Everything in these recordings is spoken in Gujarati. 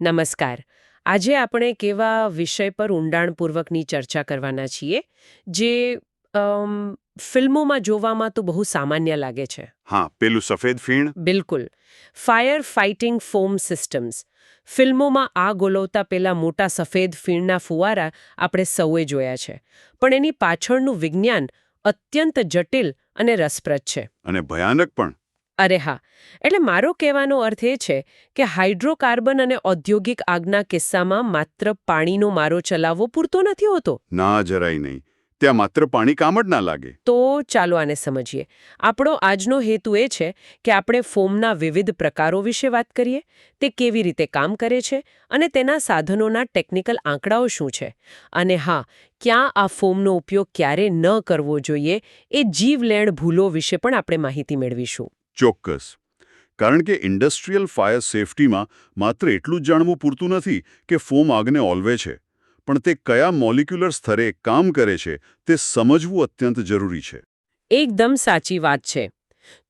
નમસ્કાર. આજે આપણે એક એવા વિષય પર ઊંડાણપૂર્વકની ચર્ચા કરવાના છીએ જે ફિલ્મોમાં જોવામાં તો બહુ સામાન્ય લાગે છે. હા પેલું સફેદ ફીણ. બિલકુલ. ફાયર ફાઇટિંગ ફોમ સિસ્ટમ્સ ફિલ્મોમાં આ ગોલવતા પેલા મોટા સફેદ ફીણના ફુવારા આપણે સૌએ જોયા છે. પણ એની પાછળનું વિજ્ઞાન અત્યંત જટિલ અને રસપ્રદ છે. અને ભયાનક પણ. અરે હા એટલે મારો કહેવાનો અર્થ એ છે કે હાઇડ્રોકાર્બન અને ઔદ્યોગિક આગના કિસ્સામાં માત્ર પાણીનો મારો ચલાવવો પૂરતો નથી હોતો. ના જરાય નહીં. ત્યાં માત્ર પાણી કામ જ ના લાગે. તો ચાલો આને સમજીએ. આપણો આજનો હેતુ એ છે કે આપણે ફોમના વિવિધ પ્રકારો વિશે વાત કરીએ તે કેવી રીતે કામ કરે છે અને તેના સાધનોના ટેકનિકલ આંકડાઓ શું છે. અને હા ક્યાં આ ફોમનો ઉપયોગ ક્યારે ન કરવો જોઈએ એ જીવલેણ ભૂલો વિશે પણ આપણે માહિતી મેળવીશું. ચોક્કસ. કારણ કે ઇન્ડસ્ટ્રીયલ ફાયર સેફટીમાં માત્ર એટલું જ જાણવું પૂરતું નથી કે ફોમ આગને ઓલવે છે. પણ તે કયા મોલિક્યુલર સ્તરે કામ કરે છે તે સમજવું અત્યંત જરૂરી છે. એકદમ સાચી વાત છે.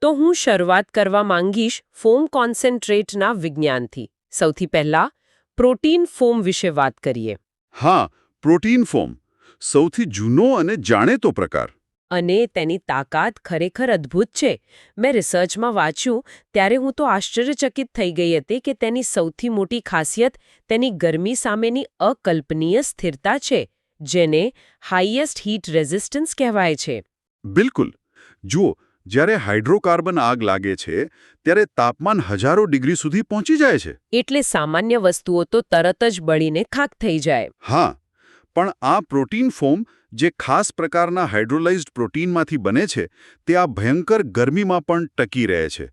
તો હું શરૂઆત કરવા માંગીશ ફોમ કોન્સન્ટ્રેટના વિજ્ઞાનથી. સૌથી પહેલા પ્રોટીન ફોમ વિશે વાત કરીએ. હા પ્રોટીન ફોમ. સૌથી જૂનો અને જાણેતો પ્રકાર. અને તેની તાકાત ખરેખર અદ્ભુત છે. મેં રિસર્ચમાં વાંચ્યું ત્યારે હું તો આશ્ચર્યચકિત થઈ ગઈ હતી કે તેની સૌથી મોટી ખાસિયત તેની ગરમી સામેની અકલ્પનીય સ્થિરતા છે જેને હાઈએસ્ટ હીટ રેઝિસ્ટન્સ કહેવાય છે. બિલકુલ. જુઓ જ્યારે હાઇડ્રોકાર્બન આગ લાગે છે ત્યારે તાપમાન હજારો ડિગ્રી સુધી પહોંચી જાય છે. એટલે સામાન્ય વસ્તુઓ તો તરત જ બળીને ખાક થઈ જાય. હા પણ આ પ્રોટીન ફોર્મ જે ખાસ પ્રકારના હાઇડ્રોલાઇઝ્ડ પ્રોટીનમાંથી બને છે તે આ ભયંકર ગરમીમાં પણ ટકી રહે છે.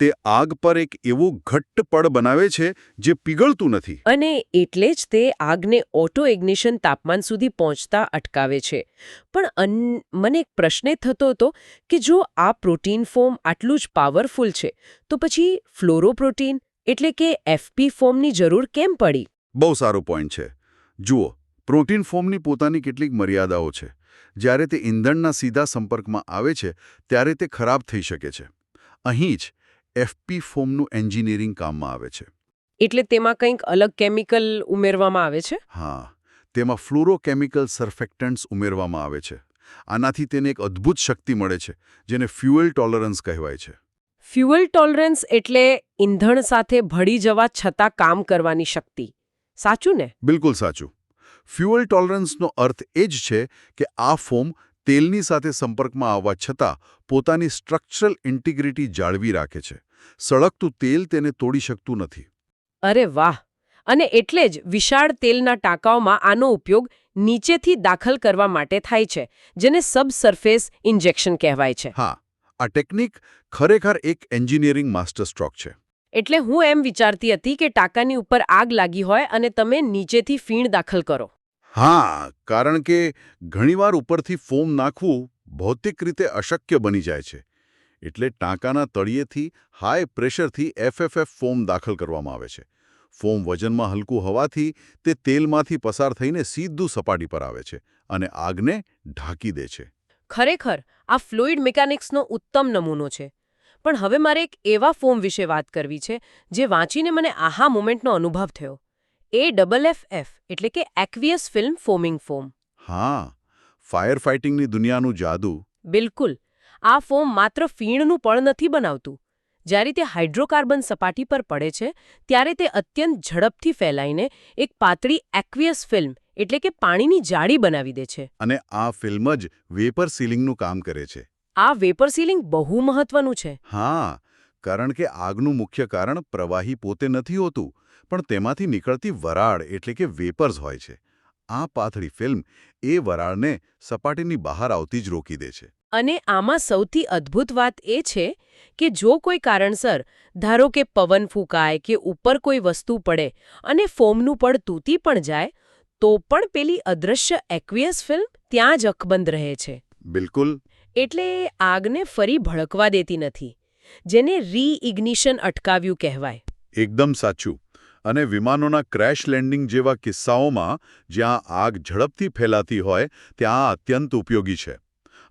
તે આગ પર એક એવું ઘટ્ટ પડ બનાવે છે જે પીગળતું નથી. અને એટલે જ તે આગને ઓટો ઇગ્નિશન તાપમાન સુધી પહોંચતા અટકાવે છે. પણ મને એક પ્રશ્ન થતો હતો કે જો આ પ્રોટીન ફોર્મ આટલું જ પાવરફુલ છે તો પછી ફ્લોરોપ્રોટીન એટલે કે એફપી ફોર્મની જરૂર કેમ પડી? બહુ સારો પોઈન્ટ છે. જુઓ પ્રોટીન ફોર્મની પોતાની કેટલીક મર્યાદાઓ છે. જ્યારે તે ઇંધણના સીધા સંપર્કમાં આવે છે ત્યારે તે ખરાબ થઈ શકે છે. અહીં જ એફપી ફોમનું એન્જિનિયરિંગ કામમાં આવે છે. એટલે તેમાં કંઈક અલગ કેમિકલ ઉમેરવામાં આવે છે? હા તેમાં ફ્લોરોકેમિકલ સરફેક્ટન્ટ્સ ઉમેરવામાં આવે છે. આનાથી તેને એક અદ્ભુત શક્તિ મળે છે જેને ફ્યુઅલ ટોલરન્સ કહેવાય છે. ફ્યુઅલ ટોલરન્સ એટલે ઇંધણ સાથે ભળી જવા છતાં કામ કરવાની શક્તિ. સાચું ને? બિલકુલ સાચું. ફ્યુઅલ ટોલરન્સનો અર્થ એ જ છે કે આ ફોમ તેલની સાથે સંપર્કમાં આવવા છતાં પોતાની સ્ટ્રક્ચરલ ઇન્ટિગ્રિટી જાળવી રાખે છે. સળગતું તેલ તેને તોડી શકતું નથી. અરે વાહ! અને એટલે જ વિશાળ તેલના ટાંકાઓમાં આનો ઉપયોગ નીચેથી દાખલ કરવા માટે થાય છે જેને સબસર્ફેસ ઇન્જેક્શન કહેવાય છે. હા આ ટેકનિક ખરેખર એક એન્જિનિયરિંગ માસ્ટર સ્ટ્રોક છે. એટલે હું એમ વિચારતી હતી કે ટાંકાની ઉપર આગ લાગી હોય અને તમે નીચેથી ફીણ દાખલ કરો. હા કારણ કે ઘણીવાર ઉપરથી ફોમ નાખવું ભૌતિક રીતે અશક્ય બની જાય છે. એટલે ટાંકાના તળિયેથી હાઈ પ્રેશરથી એફએફએફ ફોમ દાખલ કરવામાં આવે છે. ફોમ વજનમાં હલકું હોવાથી તે તેલમાંથી પસાર થઈને સીધું સપાટી પર આવે છે અને આગને ઢાંકી દે છે. ખરેખર આ ફ્લુઇડ મિકેનિક્સનો ઉત્તમ નમૂનો છે. પણ હવે મારે એક એવા ફોર્મ વિશે વાત કરવી છે જે વાંચીને મને આહા મોમેન્ટનો અનુભવ થયો. એ ડબલ એફ એફ એટલે કે એક્વિયસ ફિલ્મ ફોમિંગ ફોમ હા ફાયર ફાઇટિંગની દુનિયાનું જાદુ. બિલકુલ. આ ફોમ માત્ર ફીણનું પણ નથી બનાવતું. જ્યારે તે હાઇડ્રોકાર્બન સપાટી પર પડે છે ત્યારે તે અત્યંત ઝડપથી ફેલાઈને એક પાતળી એક્વિયસ ફિલ્મ એટલે કે પાણીની જાળી બનાવી દે છે. અને આ ફિલ્મ જ વેપર સીલિંગનું કામ કરે છે. આ વેપર સીલિંગ બહુ મહત્વનું છે. હા કારણ કે આગનું મુખ્ય કારણ પ્રવાહી પોતે નથી હોતું પણ તેમાંથી નીકળતી વરાળ એટલે કે વેપર્સ હોય છે. આ પાથળી ફિલ્મ એ વરાળને સપાટીની બહાર આવતી જ રોકી દે છે. અને આમાં સૌથી અદ્ભુત વાત એ છે કે જો કોઈ કારણસર ધારો કે પવન ફૂંકાય કે ઉપર કોઈ વસ્તુ પડે અને ફોમનું પડ તૂટી પણ જાય તો પણ પેલી અદ્રશ્ય એક્વિયસ ફિલ્મ ત્યાં જ અકબંધ રહે છે. બિલકુલ. એટલે આગને ફરી ભડકવા દેતી નથી જેને રીઇગ્નિશન અટકાવ્યું કહેવાય. એકદમ સાચું. અને વિમાનોના ક્રેશ લેન્ડિંગ જેવા કિસ્સાઓમાં જ્યાં આગ ઝડપથી ફેલાતી હોય ત્યાં અત્યંત ઉપયોગી છે.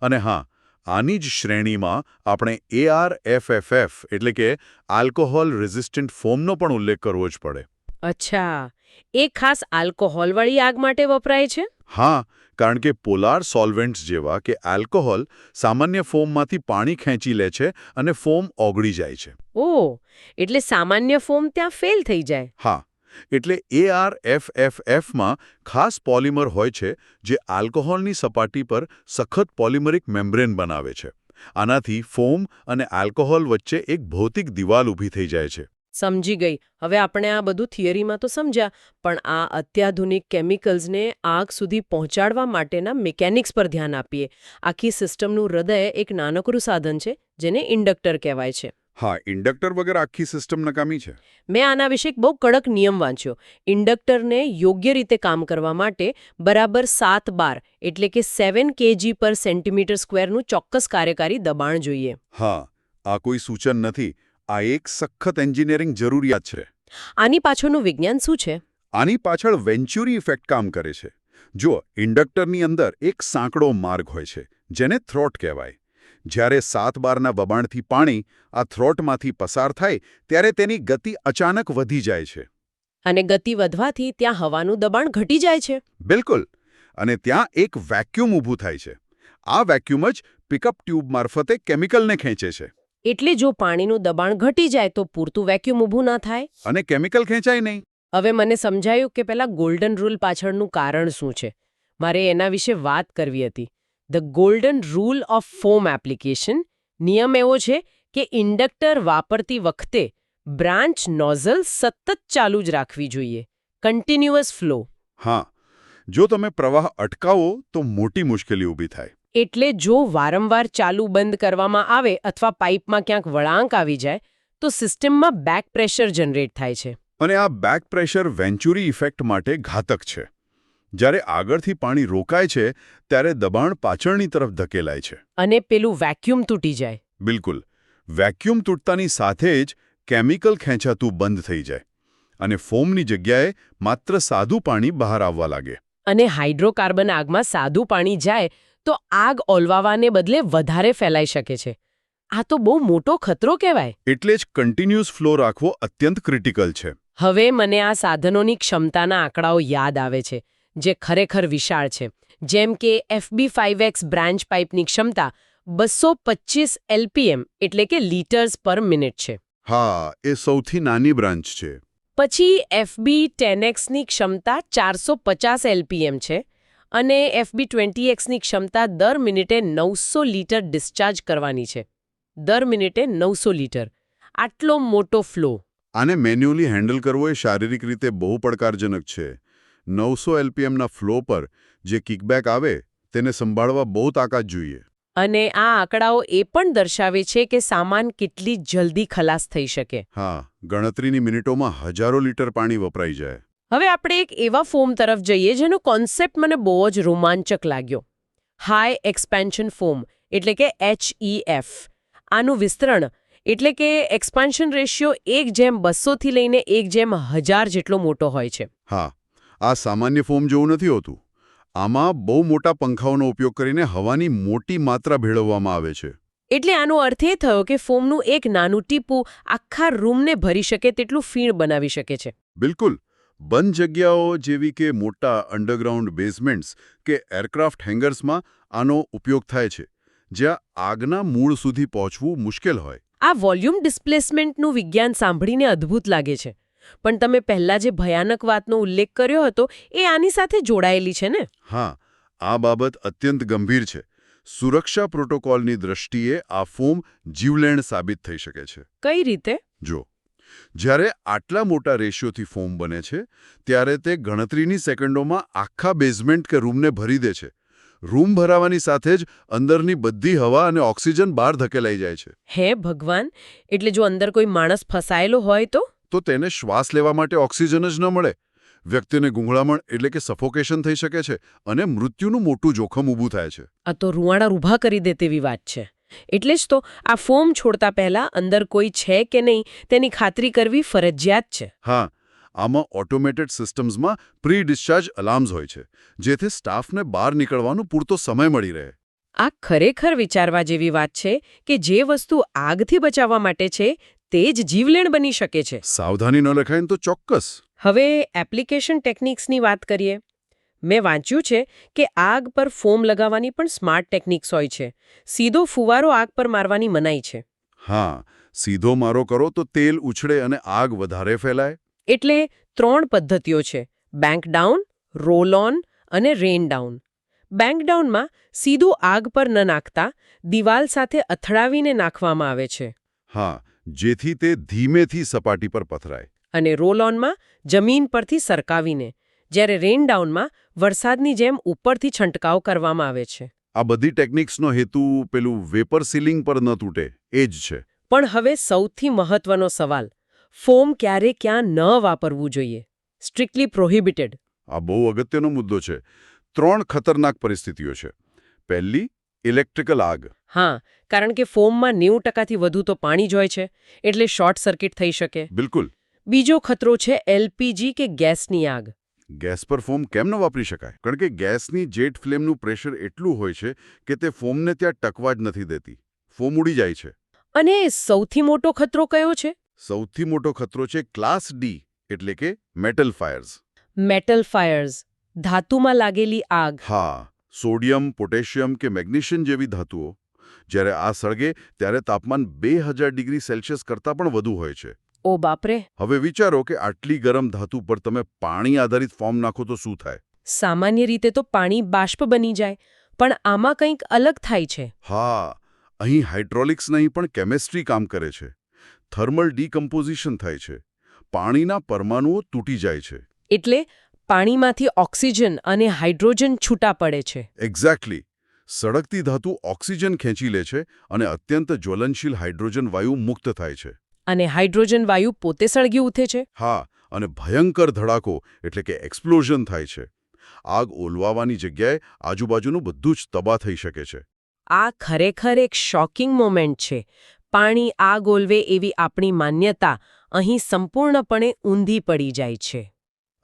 અને હા આની જ શ્રેણીમાં આપણે એઆરએફએફએફ એટલે કે આલ્કોહોલ રેઝિસ્ટન્ટ ફોમનો પણ ઉલ્લેખ કરવો જ પડે. અચ્છા. એ ખાસ આલ્કોહોલવાળી આગ માટે વપરાય છે? હા કારણ કે પોલાર સોલ્વેન્ટ્સ જેવા કે આલ્કોહોલ સામાન્ય ફોમમાંથી પાણી ખેંચી લે છે અને ફોમ ઓગળી જાય છે. ઓ એટલે સામાન્ય ફોર્મ ત્યાં ફેલ થઈ જાય. હા એટલે એઆરએફએફએફમાં ખાસ પોલિમર હોય છે જે આલ્કોહોલની સપાટી પર સખત પોલિમરિક મેમ્બ્રેન બનાવે છે. આનાથી ફોમ અને આલ્કોહોલ વચ્ચે એક ભૌતિક દિવાલ ઊભી થઈ જાય છે. સમજી ગઈ. હવે આપણે આ બધું થિયરીમાં તો સમજ્યા પણ આ અત્યાધુનિક કેમિકલ્સને આગ સુધી પહોંચાડવા માટેના મિકેનિક્સ પર ધ્યાન આપીએ. આખી સિસ્ટમનું હૃદય એક નાનકડું સાધન છે જેને ઇન્ડક્ટર કહેવાય છે. હા ઇન્ડક્ટર વગર આખી સિસ્ટમ નકામી છે. મેં આના વિશે એક બહુ કડક નિયમ વાંચ્યો. ઇન્ડક્ટરને યોગ્ય રીતે કામ કરવા માટે બરાબર સાત બાર એટલે કે સેવન કેજી પર સેન્ટીમીટર સ્ક્વેરનું ચોક્કસ કાર્યકારી દબાણ જોઈએ. હા આ કોઈ સૂચન નથી આ એક સખત એન્જિનિયરિંગ જરૂરિયાત છે. આની પાછળનું વિજ્ઞાન શું છે? આની પાછળ વેન્ચ્યુરી ઇફેક્ટ કામ કરે છે. જો ઇન્ડક્ટરની અંદર એક સાંકડો માર્ગ હોય છે જેને થ્રોટ કહેવાય. જ્યારે સાત બારના વબાણથી પાણી આ થ્રોટમાંથી પસાર થાય ત્યારે તેની ગતિ અચાનક વધી જાય છે. અને ગતિ વધવાથી ત્યાં હવાનું દબાણ ઘટી જાય છે. બિલકુલ. અને ત્યાં એક વેક્યુમ ઊભું થાય છે. આ વેક્યુમ જ પિકઅપ ટ્યુબ મારફતે કેમિકલને ખેંચે છે. એટલે જો પાણીનું દબાણ ઘટી જાય તો પૂરતું વેક્યુમ ઊભું ના થાય? અને કેમિકલ ખેંચાય નહીં. હવે મને સમજાયું કે પેલા ગોલ્ડન રૂલ પાછળનું કારણ શું છે. મારે એના વિશે વાત કરવી હતી. The golden rule of foam application નિયમ એવો છે કે ઇન્ડક્ટર વાપરતી વખતે બ્રાન્ચ નોઝલ સતત ચાલુ જ રાખવી જોઈએ. કન્ટિન્યુઅસ ફ્લો હા. જો તમે પ્રવાહ અટકાવો તો મોટી મુશ્કેલી ઊભી થાય. એટલે જો વારંવાર ચાલુ બંધ કરવામાં આવે અથવા પાઇપમાં ક્યાંક વળાંક આવી જાય તો સિસ્ટમમાં બેક પ્રેશર જનરેટ થાય છે. અને આ બેક પ્રેશર વેન્ચ્યુરી ઇફેક્ટ માટે ઘાતક છે. જ્યારે આગળથી પાણી રોકાય છે ત્યારે દબાણ પાછળની તરફ ધકેલાય છે. અને પેલું વેક્યુમ તૂટી જાય. બિલકુલ. વેક્યુમ તૂટતાની સાથે જ કેમિકલ ખેંચાતું બંધ થઈ જાય. અને ફોમની જગ્યાએ માત્ર સાદું પાણી બહાર આવવા લાગે. અને હાઇડ્રોકાર્બન આગમાં સાદું પાણી જાય તો આગ ઓલવાવાને બદલે વધારે ફેલાઈ શકે છે. આ તો બહુ મોટો ખતરો કહેવાય. એટલે જ કન્ટિન્યુઅસ ફ્લો રાખવો અત્યંત ક્રિટિકલ છે. હવે મને આ સાધનોની ક્ષમતાના આંકડાઓ યાદ આવે છે જે ખરેખર વિશાળ છે. જેમ કે એફબી ફાઇવ એક્સ બ્રાન્ચ પાઇપની ક્ષમતા બસો પચીસ એલપીએમ એટલે કે લીટર્સ પર મિનિટ છે. હા એ સૌથી નાની બ્રાન્ચ છે. પછી એફબી ટેન એક્સની ક્ષમતા ચારસો પચાસ એલપીએમ છે અને એફબી ટ્વેન્ટી એક્સની ક્ષમતા દર મિનિટે નવસો લીટર ડિસ્ચાર્જ કરવાની છે. દર મિનિટે નવસો લીટર. આટલો મોટો ફ્લો. આને મેન્યુઅલી હેન્ડલ કરવો એ શારીરિક રીતે બહુ પડકારજનક છે. નવસો એલપીએમના ફ્લો પર જે કિકબેક આવે તેને સંભાળવા બહુ તાકાત જોઈએ. અને આ આંકડાઓ એ પણ દર્શાવે છે કે સામાન કેટલી જલ્દી ખલાસ થઈ શકે. હા ગણતરીની મિનિટોમાં હજારો લીટર પાણી વપરાઈ જાય. હવે આપણે એક એવા ફોર્મ તરફ જઈએ જેનો કોન્સેપ્ટ મને બહુ જ રોમાંચક લાગ્યો. હાઈ એક્સપેન્શન ફોર્મ એટલે કે એચઈએફ આનું વિસ્તરણ એટલે કે એક્સપાન્શન રેશિયો એક જેમ બસોથી લઈને એક જેમ હજાર જેટલો મોટો હોય છે. હા આ સામાન્ય ફોર્મ જેવું નથી હોતું. આમાં બહુ મોટા પંખાઓનો ઉપયોગ કરીને હવાની મોટી માત્રા ભેળવવામાં આવે છે. એટલે આનો અર્થ એ થયો કે ફોમનું એક નાનું ટીપું આખા રૂમને ભરી શકે તેટલું ફીણ બનાવી શકે છે. બિલકુલ. બંધ જગ્યાઓ જેવી કે મોટા અંડરગ્રાઉન્ડ બેઝમેન્ટ્સ કે એરક્રાફ્ટ હેંગર્સમાં આનો ઉપયોગ થાય છે જ્યાં આગના મૂળ સુધી પહોંચવું મુશ્કેલ હોય. આ વોલ્યુમ ડિસ્પ્લેસમેન્ટનું વિજ્ઞાન સાંભળીને અદ્ભુત લાગે છે. પણ તમે પહેલા જે ભયાનક વાતનો ઉલ્લેખ કર્યો હતો એ આની સાથે જોડાયેલી છે ને? હા આ બાબત અત્યંત ગંભીર છે. સુરક્ષા પ્રોટોકોલની દ્રષ્ટિએ આ ફોર્મ જીવલેણ સાબિત થઈ શકે છે. કઈ રીતે? જો જ્યારે આટલા મોટા રેશિયોથી ફોમ બને છે ત્યારે તે ગણતરીની સેકન્ડોમાં આખા બેઝમેન્ટ કે રૂમને ભરી દે છે. રૂમ ભરાવાની સાથે જ અંદરની બધી હવા અને ઓક્સિજન બહાર ધકેલાઈ જાય છે. હે ભગવાન એટલે જો અંદર કોઈ માણસ ફસાયેલો હોય તો? તો તેને શ્વાસ લેવા માટે ઓક્સિજન જ ન મળે. વ્યક્તિને ગુંગળામણ એટલે કે સફોકેશન થઈ શકે છે અને મૃત્યુનું મોટું જોખમ ઊભું થાય છે. આ તો રૂવાડા ઊભા કરી દે તેવી વાત છે. એટલે જ તો આ ફોર્મ છોડતા પહેલા અંદર કોઈ છે કે નહીં તેની ખાતરી કરવી ફરજિયાત છે. હા આમાં ઓટોમેટેડ સિસ્ટમ્સમાં પ્રી ડિસ્ચાર્જ અલાર્મ્સ હોય છે જેથી સ્ટાફને બહાર નીકળવાનો પૂરતો સમય મળી રહે. આ ખરેખર વિચારવા જેવી વાત છે કે જે વસ્તુ આગથી બચાવવા માટે છે તે જ જીવલેણ બની શકે છે. સાવધાની ન લખાય તો ચોક્કસ. હવે એપ્લિકેશન ટેકનિક્સની વાત કરીએ. મેં વાંચ્યું છે કે આગ પર ફોમ લગાવવાની પણ સ્માર્ટ ટેકનિક્સ હોય છે. સીધો ફુવારો આગ પર મારવાની મનાઈ છે. હા સીધો મારો કરો તો તેલ ઉછળે અને આગ વધારે ફેલાય? એટલે ત્રણ પદ્ધતિઓ છે. બેંક ડાઉન રોલ ઓન અને રેન ડાઉન બેંક ડાઉનમાં સીધું આગ પર ન નાખતા દિવાલ સાથે અથડાવીને નાખવામાં આવે છે. હા જેથી તે ધીમેથી સપાટી પર પથરાય. અને રોલ ઓનમાં જમીન પરથી સરકાવીને જ્યારે રેન ડાઉનમાં વરસાદની જેમ ઉપરથી છંટકાવ કરવામાં આવે છે. આ બધી ટેકનિક્સનો હેતુ પેલું વેપર સીલિંગ પર ન તૂટે એ જ છે. પણ હવે સૌથી મહત્વનો સવાલ ફોમ ક્યારે ક્યાં ન વાપરવું જોઈએ? સ્ટ્રિક્ટલી પ્રોહિબિટેડ આ બહુ અગત્યનો મુદ્દો છે. ત્રણ ખતરનાક પરિસ્થિતિઓ છે. પહેલી ઇલેક્ટ્રિકલ આગ. હા કારણ કે ફોમમાં નેવું ટકાથી વધુ તો પાણી જ હોય છે એટલે શોર્ટ સર્કિટ થઈ શકે. બિલકુલ. બીજો ખતરો છે એલપીજી કે ગેસની આગ. ગેસ પર ફોમ કેમ ન વાપરી શકાય? કારણ કે ગેસની જેટ ફ્લેમનું પ્રેશર એટલું હોય છે કે તે ફોમને ત્યાં ટકવા જ નથી દેતી. ફોમ ઉડી જાય છે. અને સૌથી મોટો ખતરો કયો છે? સૌથી મોટો ખતરો છે ક્લાસ ડી એટલે કે મેટલ ફાયર્સ. મેટલ ફાયર્સ ધાતુમાં લાગેલી આગ. હા સોડિયમ પોટેશિયમ કે મેગ્નેશિયમ જેવી ધાતુઓ. જ્યારે આ સળગે ત્યારે તાપમાન બે હજાર ડિગ્રી સેલ્સિયસ કરતાં પણ વધુ હોય છે. ઓ બાપરે. હવે વિચારો કે આટલી ગરમ ધાતુ પર તમે પાણી આધારિત ફોર્મ નાખો તો શું થાય? સામાન્ય રીતે તો પાણી બાષ્પ બની જાય પણ આમાં કંઈક અલગ થાય છે. હા અહીં હાઇડ્રોલિક્સ નહીં પણ કેમેસ્ટ્રી કામ કરે છે. થર્મલ ડીકમ્પોઝિશન થાય છે. પાણીના પરમાણુઓ તૂટી જાય છે. એટલે પાણીમાંથી ઓક્સિજન અને હાઇડ્રોજન છૂટા પડે છે. એક્ઝેક્ટલી. સળગતી ધાતુ ઓક્સિજન ખેંચી લે છે અને અત્યંત જ્વલનશીલ હાઇડ્રોજન વાયુ મુક્ત થાય છે. અને હાઇડ્રોજન વાયુ પોતે સળગી ઉઠે છે? હા અને ભયંકર ધડાકો એટલે કે એક્સપ્લોઝન થાય છે. આગ ઓલવાવાની જગ્યાએ આજુબાજુનું બધું જ તબાહ થઈ શકે છે. આ ખરેખર એક શોકિંગ મોમેન્ટ છે. પાણી આગ ઓલવે એવી આપણી માન્યતા અહીં સંપૂર્ણપણે ઊંધી પડી જાય છે.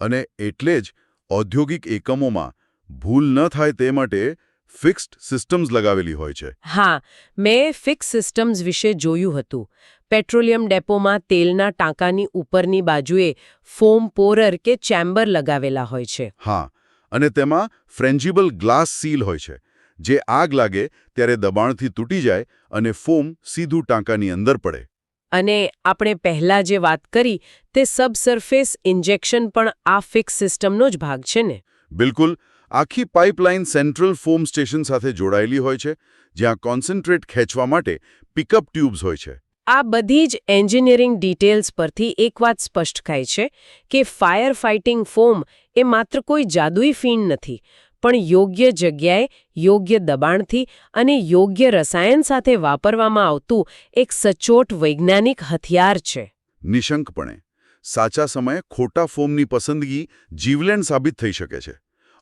અને એટલે જ ઔદ્યોગિક એકમોમાં ભૂલ ન થાય તે માટે ફિક્સ્ડ સિસ્ટમ્સ લગાવેલી હોય છે. હા મેં ફિક્સ સિસ્ટમ્સ વિશે જોયું હતું. પેટ્રોલિયમ ડેપોમાં તેલના ટાંકાની ઉપરની બાજુએ ફોમ પોરર કે ચેમ્બર લગાવેલા હોય છે. હા અને તેમાં ફ્રેન્જિબલ ગ્લાસ સીલ હોય છે જે આગ લાગે ત્યારે દબાણથી તૂટી જાય અને ફોમ સીધું ટાંકાની અંદર પડે. અને આપણે પહેલા જે વાત કરી તે સબસર્ફેસ ઇન્જેક્શન પણ આ ફિક્સ સિસ્ટમનો જ ભાગ છે ને? બિલકુલ આખી પાઇપલાઇન સેન્ટ્રલ ફોમ સ્ટેશન સાથે જોડાયેલી હોય છે જ્યાં કોન્સન્ટ્રેટ ખેંચવા માટે પિકઅપ ટ્યુબ્સ હોય છે. આ બધી જ એન્જિનિયરિંગ ડિટેલ્સ પરથી એક વાત સ્પષ્ટ થાય છે કે ફાયર ફાઇટિંગ ફોમ એ માત્ર કોઈ જાદુઈ ફીણ નથી પણ યોગ્ય જગ્યાએ યોગ્ય દબાણથી અને યોગ્ય રસાયણ સાથે વાપરવામાં આવતું એક સચોટ વૈજ્ઞાનિક હથિયાર છે. નિશંકપણે સાચા સમયે ખોટા ફોમની પસંદગી જીવલેણ સાબિત થઈ શકે છે.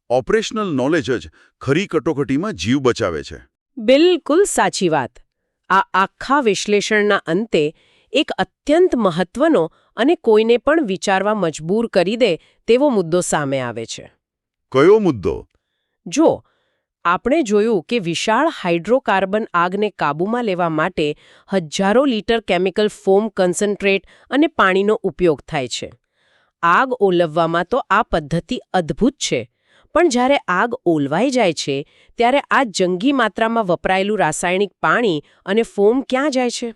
ઓપરેશનલ નોલેજ જ ખરી કટોકટીમાં જીવ બચાવે છે. બિલકુલ સાચી વાત. આ આખા વિશ્લેષણના અંતે એક અત્યંત મહત્વનો અને કોઈને પણ વિચારવા મજબૂર કરી દે તેવો મુદ્દો સામે આવે છે. કયો મુદ્દો? જો આપણે જોયું કે વિશાળ હાઇડ્રોકાર્બન આગને કાબૂમાં લેવા માટે હજારો લીટર કેમિકલ ફોમ કન્સન્ટ્રેટ અને પાણીનો ઉપયોગ થાય છે. આગ ઓલવવામાં તો આ પદ્ધતિ અદ્ભુત છે. પણ જ્યારે આગ ઓલવાઈ જાય છે ત્યારે આ જંગી માત્રામાં વપરાયેલું રાસાયણિક પાણી અને ફોમ ક્યાં જાય છે?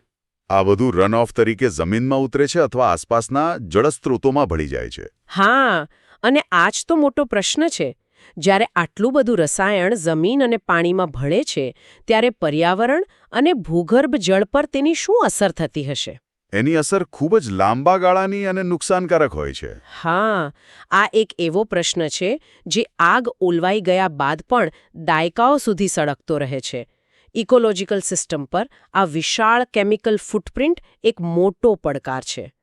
આ બધું રન ઓફ તરીકે જમીનમાં ઉતરે છે અથવા આસપાસના જળસ્ત્રોતોમાં ભળી જાય છે. હા અને આ જ તો મોટો પ્રશ્ન છે. જ્યારે આટલું બધું રસાયણ જમીન અને પાણીમાં ભળે છે ત્યારે પર્યાવરણ અને ભૂગર્ભ જળ પર તેની શું અસર થતી હશે? એની અસર ખૂબ જ લાંબા ગાળાની અને નુકસાનકારક હોય છે. હા આ એક એવો પ્રશ્ન છે જે આગ ઓલવાઈ ગયા બાદ પણ દાયકાઓ સુધી સળગતો રહે છે. ઇકોલોજીકલ સિસ્ટમ પર આ વિશાળ કેમિકલ ફૂટપ્રિન્ટ એક મોટો પડકાર છે.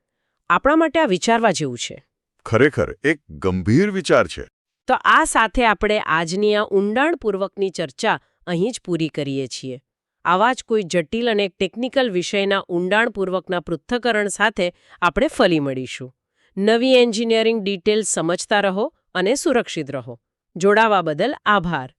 આપણા માટે આ વિચારવા જેવું છે. ખરેખર એક ગંભીર વિચાર છે. તો આ સાથે આપણે આજની આ ઊંડાણપૂર્વકની ચર્ચા અહીં જ પૂરી કરીએ છીએ. આવા જ કોઈ જટિલ અને ટેકનિકલ વિષયના ઊંડાણપૂર્વકના પૃથ્થકરણ સાથે આપણે ફરી મળીશું. નવી એન્જિનિયરિંગ ડિટેલ્સ સમજતા રહો અને સુરક્ષિત રહો. જોડાવા બદલ આભાર.